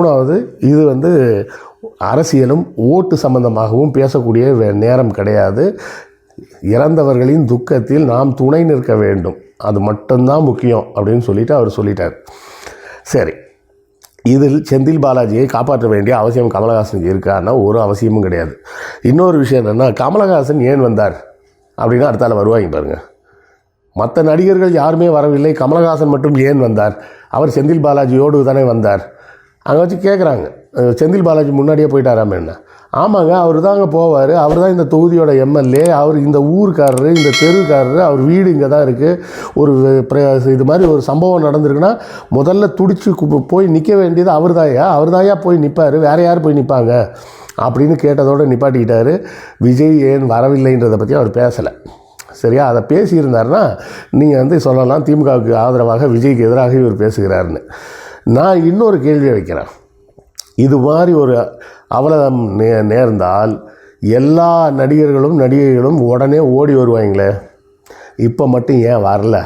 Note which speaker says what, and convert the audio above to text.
Speaker 1: மூணாவது இது வந்து அரசியலும் ஓட்டு சம்பந்தமாகவும் பேசக்கூடிய வே- நேரம் கிடையாது. இறந்தவர்களின் துக்கத்தில் நாம் துணை நிற்க வேண்டும். அது மட்டும்தான் முக்கியம் அப்படின்னு சொல்லிட்டு அவர் சொல்லிட்டார். சரி இதில் செந்தில் பாலாஜியை காப்பாற்ற வேண்டிய அவசியம் கமலஹாசனுக்கு இருக்கான்னா ஒரு அவசியமும் கிடையாது. இன்னொரு விஷயம் என்னென்னா கமலஹாசன் ஏன் வந்தார்? அப்படின்னா அடுத்தால வருவாங்க பாருங்கள் மற்ற நடிகர்கள் யாருமே வரவில்லை. கமலஹாசன் மட்டும் ஏன் வந்தார்? அவர் செந்தில் பாலாஜியோடு தானே வந்தார். அங்கே வச்சு கேட்குறாங்க செந்தில் பாலாஜி முன்னாடியே போயிட்டாராம என்ன? ஆமாங்க அவர் தான் அங்கே போவார். அவர் தான் இந்த தொகுதியோட எம்எல்ஏ. அவர் இந்த ஊருக்காரரு இந்த தெருக்காரரு அவர் வீடு இங்கே தான் இருக்குது ஒரு பிர- இது மாதிரி ஒரு சம்பவம் நடந்திருக்குன்னா முதல்ல துடிச்சு போய் நிற்க வேண்டியது அவர் தாயா அவர் தாயா போய் நிற்பார் வேற யார் போய் நிற்பாங்க அப்படின்னு கேட்டதோடு நிப்பாட்டிக்கிட்டார். விஜய் ஏன் வரவில்லைன்றதை பற்றி அவர் பேசலை. சரியா? அதை பேசியிருந்தாருன்னா நீங்கள் வந்து சொல்லலாம். திமுகவுக்கு ஆதரவாக விஜய்க்கு எதிராக இவர் பேசுகிறாருன்னு. நான் இன்னொரு கேள்வி வைக்கிறேன். இது மாதிரி ஒரு அவலதம் நே நேர்ந்தால் எல்லா நடிகர்களும் நடிகைகளும் உடனே ஓடி வருவாங்களே இப்போ மட்டும் ஏன் வரல?